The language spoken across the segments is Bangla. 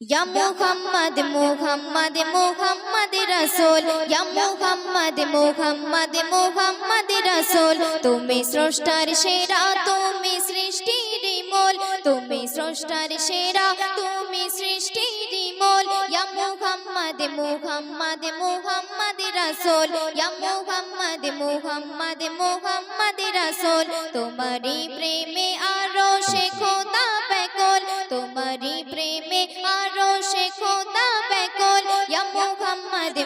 ইয়া মুহাম্মদ মুহাম্মদ মুহাম্মদ রাসূল ইয়া মুহাম্মদ মুহাম্মদ মুহাম্মদ রাসূল তুমি স্রষ্টার সেরা, তুমি সৃষ্টির মূল। তুমি স্রষ্টার সেরা, তুমি সৃষ্টির মূল। ইয়া মুহাম্মদ মুহাম্মদ মুহাম্মদ রাসূল ইয়া মুহাম্মদ মুহাম্মদ মুহাম্মদ রাসূল তোমারই প্রেমে আরও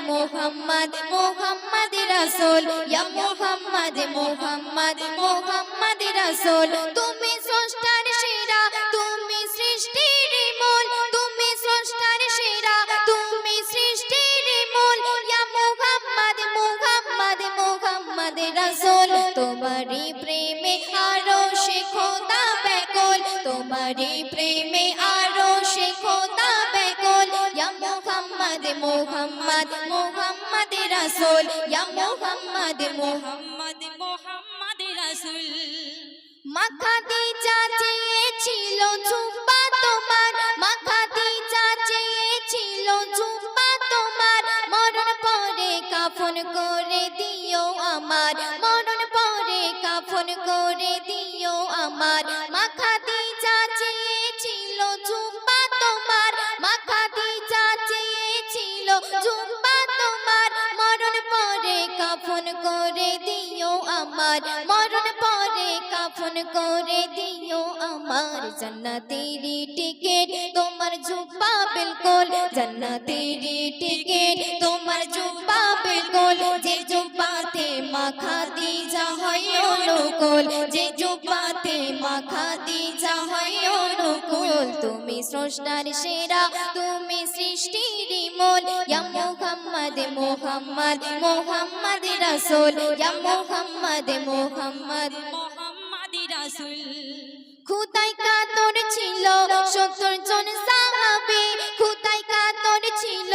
মুহাম্মদ মোহাম্মদ রাসূল। ইয়া মোহাম্মদ মোহাম্মদ মোহাম্মদ রাসূল। তুমি মুহাম্মদ মুহাম্মদ মুহাম্মদ রাসূল। ইয়া মুহাম্মদ মুহাম্মদ, মোহাম্মদ রাসূল। মাখাতি চাচিয়েছিল ঝুম্পা তোমার মাখাতি চাচিয়েছিল ঝুম্পা তোমার। মরণ পরে কাফন করে দিও আমার, মরণ পরে কাফন করে দিও আমার। মাখাতি করে দিও আমার, মরণ পরে কাফন করে দিও আমার। জান্নাতেরি টিকেট তোমার জুব্বা বিলকুল, জান্নাতেরি টিকেট তোমার জুব্বা বিলকুল। যে জুব্বাতে মাখা দি যা হয় অনুকূল, যে জুব্বাতে মাখা দি যা হয় অনুকূল। তুমি স্রষ্টার সেরা, তুমি সৃষ্টির মুহাম্মদ মুহাম্মদ মুহাম্মদ রাসূল। ইয়া মুহাম্মদ মুহাম্মদ। মোহাম্মদ রাসূল। খুদাই কাতর ছিল সত্তর জন সাহাবে। খুদাই কাতর ছিল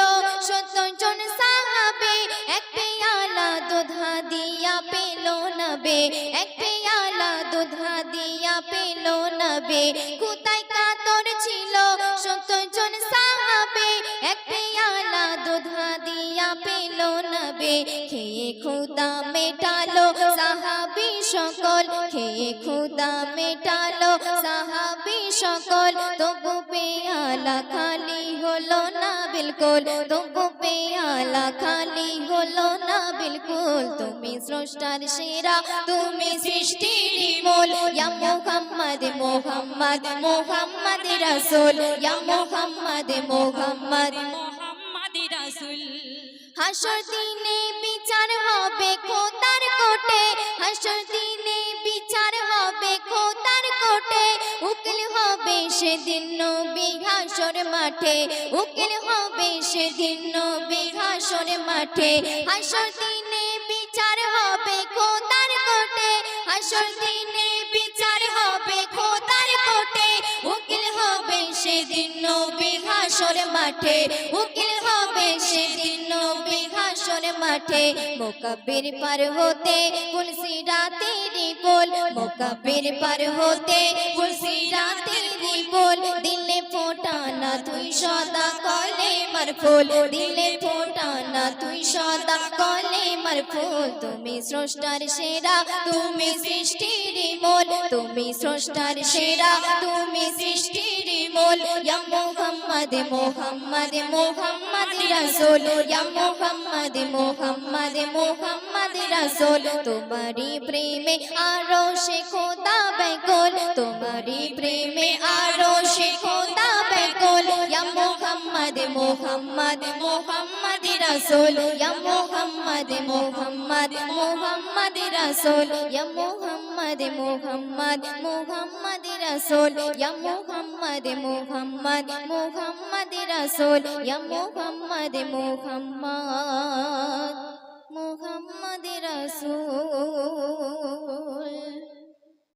সত্তর জন সাহাবে। এক পেয়ালা দুধা দিয়া পেল নবে। এক পেয়ালা দুধা দিয়া পেল নবে। খুদাই কাতর ছিল সত্তর জন সাহাবে। খেয়ে খুদা মেটালো সাহাবি সকল, খেয়ে খুদা মেটালো সাহাবি সকল। তবু পেয়ালা খালি হলো না বিলকুল, তবু পেয়ালা খালি হলো না বিলকুল। তুমি স্রষ্টার সেরা, তুমি সৃষ্টির মূল। ইয়া মুহাম্মদ মুহাম্মদ মুহাম্মদ রাসূল। ইয়া মুহাম্মদ, মোহাম্মদ। রাসূল। হাসর দিনে বিচার হবে খোদার কোটে হাসর দিনে বিচার হবে খোদার কোটে উকিল হবে সেদিন নবী হাসর মাঠে। উকিল হবে সেদিন নবী হাসর মাঠে। হাসর দিনে বিচার হবে খোদার কোটে হাসর দিনে বিচার হবে খোদার কোটে উকিল হবে সেদিন নবী হাসর মাঠে, উকিল হবে সেদিন নবী হাসর মাঠে। মোকাবির পার হতে তুলসী রাতেরই বল মোকাবির পার হতে তুলসী রাতেরই পোল দিলে ফোটানা তুই সদা কলে মার ফুল দিলে ফোটানা তুই সদা কলে মার ফুল তুমি স্রষ্টার সেরা তুমি সৃষ্টির মোল তুমি স্রষ্টার সেরা তুমি সৃষ্টির মোল ইয়া মুহাম্মদ মুহাম্মদ মুহাম্মদ রাসূল ইয়া মুহাম্মদ মুহাম্মদ মুহাম্মদ রাসূল তোমারি প্রেমে আরও সে খোদা বেকুল তোমারি প্রেমে আরও সে খোদা বেকুল ইয়া মুহাম্মদ মুহাম্মদ মুহাম্মদ রাসূল ইয়া মুহাম্মদ মুহাম্মদ মুহাম্মদ রাসূল ইয়া মুহাম্মদ মুহাম্মদ মুহাম্মদ রাসূল ইয়া মুহাম্মদ মুহাম্মদ মুহাম্মদ রাসূল ইয়া মুহাম্মদ